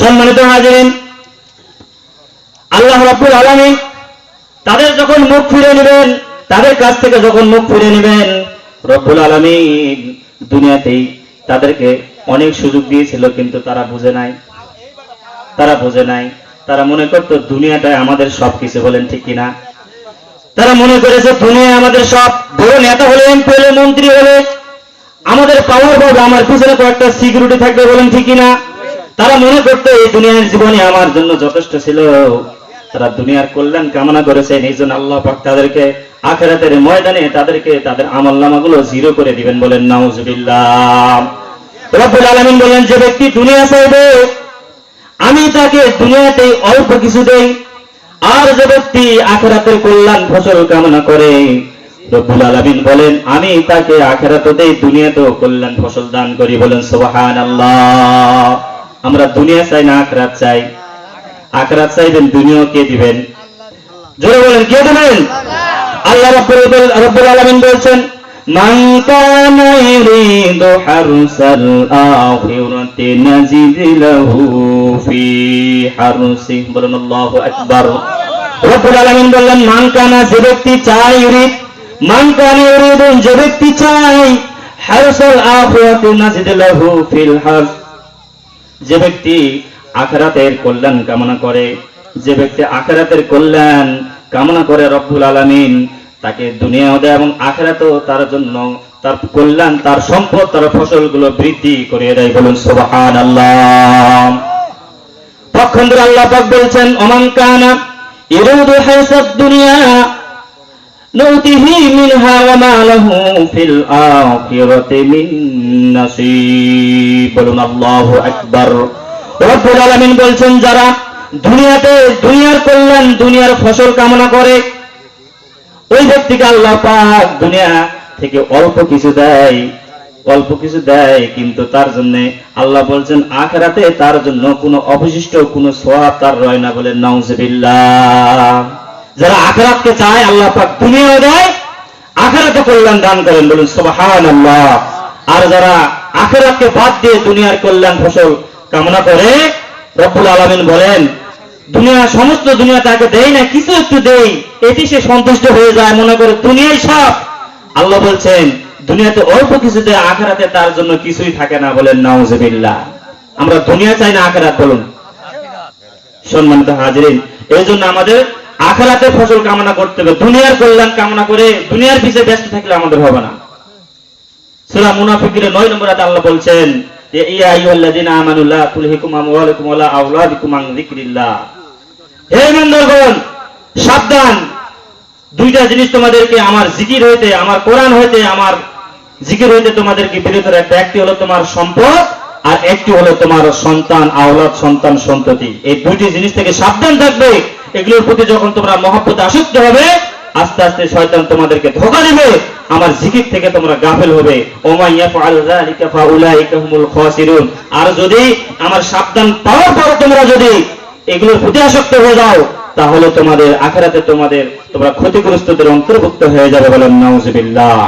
সম্মানিত হাজিরিন, আল্লাহ রাব্বুল আলামিন তাদের যখন মুখ ফিরে নেবেন, তাদের কাছ থেকে যখন মুখ ফিরে নেবেন, রব্বুল আলামিন দুনিয়াতেই তাদেরকে অনেক সুযোগ দিয়েছিল, কিন্তু তারা বুঝে নাই। তারা বুঝে নাই। তারা মনে করতো দুনিয়াটাই আমাদের সব কিছু বলেন ঠিক কিনা। তারা মনে করেছে দুনিয়া আমাদের সব বড় নেতা হলে এমপি হলে মন্ত্রী হলে আমাদের পাওয়ার পাবে, আমার পিছনে কয়েকটা সিকিউরিটি থাকবে বলেন ঠিক কিনা। তারা মনে করতো, এই দুনিয়ার জীবনে আমার জন্য যথেষ্ট ছিল। তারা দুনিয়ার কল্যাণ কামনা করেছেন এই জন্য আল্লাহ পাক তাদেরকে আখেরাতের ময়দানে তাদেরকে তাদের আমল নামাগুলো জিরো করে দিবেন বলেন, নাউজুবিল্লাহ। রব্বুল বলেন, যে ব্যক্তি দুনিয়া চাইবে, আমি তাকে দুনিয়াতে অল্প কিছু দেই, আর যে ব্যক্তি আখেরাতের কল্যাণ ফসল কামনা করে। রব্বুল আলামিন বলেন, আমি তাকে আখেরাতে দেই দুনিয়াতেও কল্যাণ ফসল দান করি বলেন, সুবহানাল্লাহ। আমরা দুনিয়া চাই না আখেরাত চাই। আখেরাত চাইবেন দুনিয়াও কে দিবেন? জোরে বলেন, কে দিবেন? আল্লাহ রাব্বুল আলামিন বলছেন, মান কানা ইউরিদু হারসাল আখিরাতি নাজিদ লাহু ফি হারসি। বলেন, আল্লাহু আকবার। রব্বুল আলামিন বললেন, মান কানা, যে ব্যক্তি চায় ইউরিদ মান কানা ইউরিদু যে ব্যক্তি চায় হারসাল আখিরাতি নাজিদ লাহু ফিল হারস। যে ব্যক্তি আখেরাতের কল্যাণ কামনা করে, যে ব্যক্তি আখেরাতের কল্যাণ কামনা করে রব্বুল আলামিন, তাকে দুনিয়াও দেয় এবং আখেরাতেও তার জন্য তার কল্যাণ, তার সম্পদ, তার ফসলগুলো বৃদ্ধি করে দেয় বলুন সুবহান আল্লাহ আল্লাহ বলছেন, ওমান কানা দুনিয়া نؤته منها وما له في الآخرة من نصيب বলুন আল্লাহু আকবার রব্বুল আলামিন বলছেন যারা দুনিয়াতে দুনিয়ার কল্যাণ দুনিয়ার ফসল কামনা করে ওই ব্যক্তিকে আল্লাহ পাক দুনিয়া থেকে অল্প কিছু দেয় অল্প কিছু দেয় কিন্তু তার জন্য আল্লাহ বলছেন আখেরাতে তার জন্য কোনো অবশিষ্ট কোনো সোয়াব তার রয় না বলে নাউজুবিল্লাহ যারা আখেরাতকে চায়, আল্লাহ পাক দুনিয়াও দেয়, আখেরাতে কল্যাণ দান করেন। বলুন, সুবহানাল্লাহ। আর যারা আখেরাতকে বাদ দিয়ে দুনিয়ার কল্যাণ ফসল কামনা করে, রব্বুল আলামিন বলেন, দুনিয়া, সমস্ত দুনিয়া তাকে দেয় না, কিছু একটু দেই এটি সে সন্তুষ্ট হয়ে যায়, মনে করে দুনিয়াই সব। আল্লাহ বলছেন, দুনিয়াতে অল্প কিছু দেয় আখেরাতে তার জন্য কিছুই থাকে না বলেন, নাউজুবিল্লাহ। আমরা দুনিয়া চাই না আখেরাত, বলুন। সম্মানিত হাজিরিন, এই জন্য আমাদের আখেরাতের ফসল কামনা করতে হবে। দুনিয়ার কল্যাণ কামনা করে দুনিয়ার পিছিয়ে ব্যস্ত থাকলে আমাদের হবে না। সূরা মুনাফিকের 9 নম্বর আয়াতে আল্লাহ বলছেন, যে, ইয়া আইয়ুহাল্লাযিনা আমানু লা তুলহিকুম আমওয়ালুকুম ওয়ালা আওলাদুকুম আন যিকরিল্লাহ। হে ইমানদারগণ, সাবধান। দুইটা জিনিস তোমাদেরকে আমার জিকির হইতে, আমার কোরআন হইতে, আমার জিকির হইতে তোমাদেরকে বিরত রাখবে একটি হলো তোমার সম্পদ আর একটি হলো তোমার সন্তান, আওলাদ, সন্তান, সন্ততি। এই দুইটি জিনিস থেকে সাবধান থাকবে। এগুলোর প্রতি যখন তোমরা মহব্বত আসক্ত হবে, আস্তে আস্তে শয়তান তোমাদেরকে ধোকা দেবে, আমার জিকির থেকে তোমরা গাফেল হবে। আর যদি আমার সাবধান পাওয়ার পর তোমরা যদি এগুলোর প্রতি আসক্ত হয়ে যাও, তাহলে তোমাদের আখেরাতে তোমাদের, তোমরা ক্ষতিগ্রস্তদের অন্তর্ভুক্ত হয়ে যাবে বলেন নাউজুবিল্লাহ।